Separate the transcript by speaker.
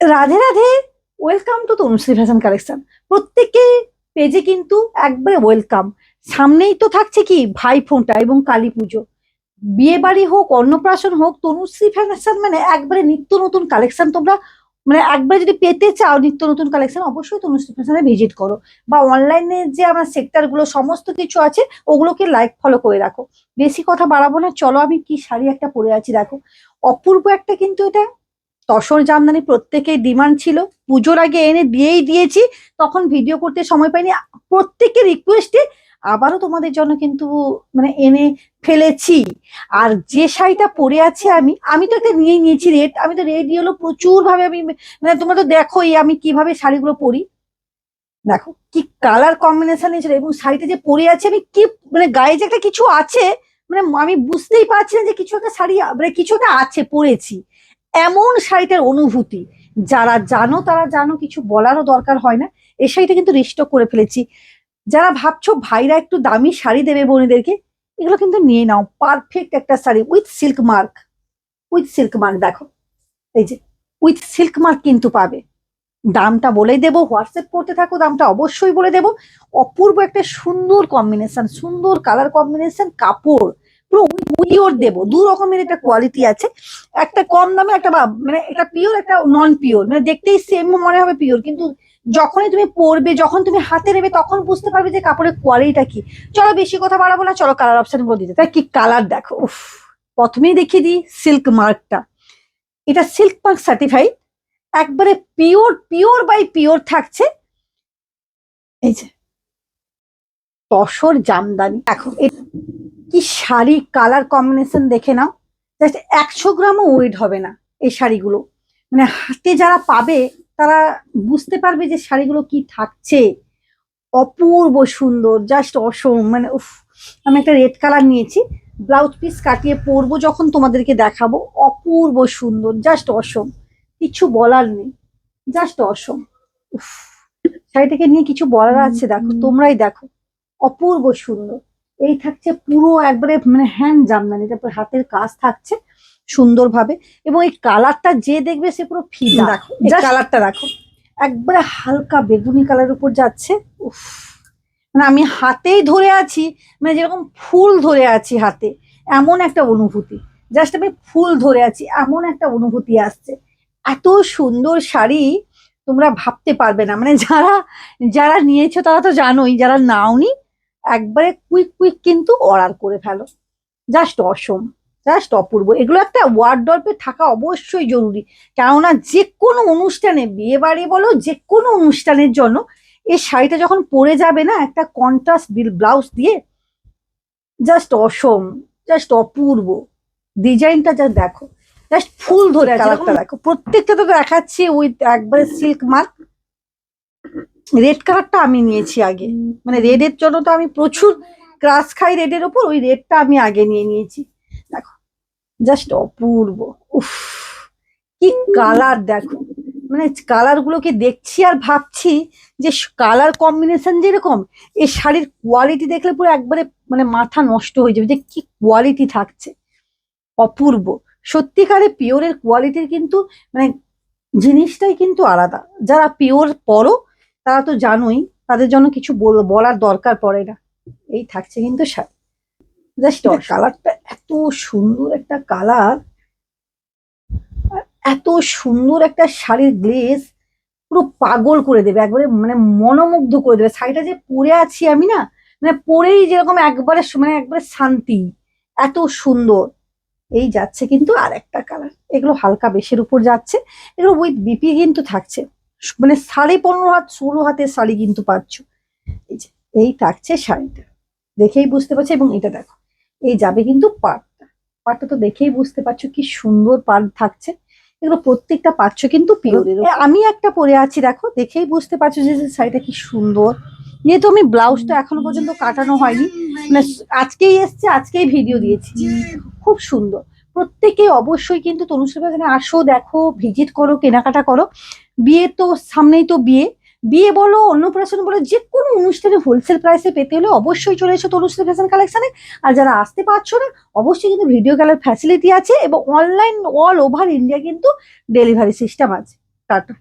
Speaker 1: Radhe Radhe welcome to Tanushree fashion collection প্রত্যেকে পেজে কিন্তু একবারে ওয়েলকাম সামনেই তো থাকছে কি, ভাই ফোঁটা এবং কালী পুজো। বিয়ে বাড়ি হোক, অন্নপ্রাশন হোক তনুশ্রী ফ্যাশন মানে একবারে নিত্য নতুন কালেকশন তোমরা মানে একবার যদি পেতে চাও নিত্য নতুন কালেকশন অবশ্যই তনুশ্রী ফ্যাশনে ভিজিট করো। বা অনলাইনে যে আমার সেক্টরগুলো সমস্ত কিছু আছে, ওগুলোকে লাইক ফলো করে রাখো। বেশি কথা বাড়াবো না, চলো আমি কি শাড়ি একটা পরে আছি, দেখো। অপূর্ব একটা কিন্তু এটা তসর জামদানি প্রত্যেকের ডিমান্ড ছিল। পুজোর আগে এনে দিয়েই দিয়েছি, তখন ভিডিও করতে সময় পাইনি। প্রত্যেকের রিকোয়েস্টে আবারও তোমাদের জন্য কিন্তু মানে এনে ফেলেছি। আর যে শাড়িটা পরে আছে আমি আমি তো একটা নিয়ে নিয়েছি রেট আমি তো রেডি হলো প্রচুর ভাবে আমি মানে তোমরা তো দেখোই আমি কীভাবে শাড়িগুলো পরি। দেখো কি কালার কম্বিনেশন ছিল এবং শাড়িটা যে পরে আছে আমি কি মানে গায়ে যে একটা কিছু আছে মানে আমি বুঝতেই পারছি না যে কিছু একটা শাড়ি মানে কিছু একটা আছে পরেছি। এমন শাড়িটার অনুভূতি। যারা জানো তারা জানো, কিছু বলারও দরকার হয় না। এই শাড়িটা কিন্তু রিস্টক করে ফেলেছি। যারা ভাবছ ভাইরা একটু দামি শাড়ি দেবে বোনেদেরকে, এগুলো কিন্তু নিয়ে নাও। পারফেক্ট একটা sari with silk mark with silk mark দেখো। এই যে উইথ সিল্ক মার্ক কিন্তু পাবে। দামটা বলেই দেবো, হোয়াটসঅ্যাপ করতে থাকো, দামটা অবশ্যই বলে দেবো। অপূর্ব একটা সুন্দর কম্বিনেশন সুন্দর কালার কম্বিনেশন কাপড়। পুরো পিওর দেবো। দু রকমের একটা কোয়ালিটি আছে। একটা কম দামে, একটা বা- মানে এটা পিওর একটা নন পিওর মানে দেখতেই সেম মনে হবে পিওর কিন্তু যখনই তুমি পরবে, যখন তুমি হাতে নেবে, তখন বুঝতে পারবে যে কাপড়ের কোয়ালিটিটা কি। চলো বেশি কথা বাড়াবো না, চলো কালার অপশন বলে দিতে। তাই কি কালার দেখো? উফ, প্রথমেই দেখিয়ে দিই সিল্ক মার্কটা এটা সিল্ক মার্ক সার্টিফাইড একবারে পিওর পিওর বাই পিওর থাকছে। এই যে, তসর জামদানি। এখন কি শাড়ি কালার কম্বিনেশন দেখে নাও। জাস্ট একশো গ্রামও ওয়েট হবে না এই শাড়িগুলো। মানে হাতে যারা পাবে তারা বুঝতে পারবে যে শাড়িগুলো কি থাকছে। অপূর্ব সুন্দর জাস্ট অসম মানে উফ আমি একটা রেড কালার নিয়েছি। ব্লাউজ পিস কাটিয়ে পরবো যখন তোমাদেরকে দেখাবো। অপূর্ব সুন্দর জাস্ট অসম কিছু বলার নেই জাস্ট অসম উফ শাড়িটাকে নিয়ে কিছু বলার আছে দেখো তোমরাই দেখো। অপূর্ব সুন্দর। এই থাকছে পুরো একবারে মানে হ্যান্ড জামদানি তারপর হাতের কাজ থাকছে সুন্দরভাবে এবং এই কালারটা যে দেখবে সে পুরো ফিদা। দেখো কালারটা দেখো। একবারে হালকা বেগুনি কালার উপর যাচ্ছে উফ। মানে আমি হাতেই ধরে আছি মানে যেরকম ফুল ধরে আছি হাতে এমন একটা অনুভূতি। জাস্ট আমি ফুল ধরে আছি এমন একটা অনুভূতি আসছে। এত সুন্দর শাড়ি তোমরা ভাবতে পারবে না। মানে যারা যারা নিয়েছো তারা তো জানোই যারা নাওনি একবারে কুইক কুইক কিন্তু অর্ডার করে ফেলো। জাস্ট অসম জাস্ট অপূর্ব। এগুলো একটা ওয়ার্ডরপে থাকা অবশ্যই জরুরি। কেননা যে কোনো অনুষ্ঠানে বিয়ে বাড়ি বলো যে কোনো অনুষ্ঠানের জন্য এই শাড়িটা যখন পরে যাবে না একটা কন্ট্রাস্ট বিল ব্লাউজ দিয়ে জাস্ট অসম জাস্ট অপূর্ব। ডিজাইনটা যা দেখো। জাস্ট ফুল ধরে দেখো। প্রত্যেকটা তো দেখাচ্ছি উইথ একবারে সিল্ক মার্ক রেড কালারটা আমি নিয়েছি আগে। মানে রেডের জন্য তো আমি প্রচুর ক্রাশ খাই রেডের ওপর ওই রেডটা আমি আগে নিয়ে নিয়েছি। দেখো জাস্ট অপূর্ব, উফ, কি কালার দেখো। মানে কালার গুলোকে দেখছি আর ভাবছি যে কালার কম্বিনেশন যেরকম এই শাড়ির কোয়ালিটি দেখলে পুরো একবারে মানে মাথা নষ্ট হয়ে যাবে যে কি কোয়ালিটি থাকছে। অপূর্ব, সত্যিকারে পিওরের কোয়ালিটির কিন্তু মানে জিনিসটাই কিন্তু আলাদা। যারা পিওর পরো তারা তো জানোই তাদের জন্য কিছু বল- বলার দরকার পড়ে না। এই থাকছে কিন্তু শাড়ি। জাস্ট কালারটা এত সুন্দর একটা কালার এত সুন্দর একটা শাড়ির গ্লেজ পুরো পাগল করে দেবে একবারে মানে মনোমুগ্ধ করে দেবে। শাড়িটা যে পরে আছি আমি না মানে পরেই যেরকম একবারে মানে একবারে শান্তি এত সুন্দর। এই যাচ্ছে কিন্তু আর একটা কালার। এগুলো হালকা বেশের উপর যাচ্ছে এগুলো উইথ বিপি কিন্তু থাকছে। মানে সাড়ে পনেরো হাত, ষোলো হাতের শাড়ি কিন্তু পাচ্ছ। এই যে, এই থাকছে শাড়িটা। দেখেই বুঝতে পারছ? এবং এটা দেখো, এই যাবে কিন্তু পাটটা। পাটটা তো দেখেই বুঝতে পারছ কি সুন্দর পাট থাকছে। এগুলো প্রত্যেকটা পাচ্ছ কিন্তু পিওরের আমি একটা পরে আছি, দেখো, দেখেই বুঝতে পারছ যে শাড়িটা কি সুন্দর। যেহেতু আমি ব্লাউজটা এখনও পর্যন্ত কাটানো হয়নি মানে আজকেই এসছে, আজকেই ভিডিও দিয়েছি। খুব সুন্দর। প্রত্যেকে অবশ্যই কিন্তু তনুশ্রী আসো, দেখো ভিজিট করো, কেনাকাটা করো। বিয়ে তো সামনেই তো বিয়ে। বিয়ে বলো, অন্নপ্রাশন বলো, যে কোনো অনুষ্ঠানে হোলসেল প্রাইসে পেতে হলে অবশ্যই চলে এসো তনুশ্রী ফ্যাশন কালেকশনে আর যারা আসতে পারছ না, অবশ্যই কিন্তু ভিডিও কলের ফ্যাসিলিটি আছে এবং অনলাইন অল ওভার ইন্ডিয়া কিন্তু ডেলিভারি সিস্টেম আছে। টাটা।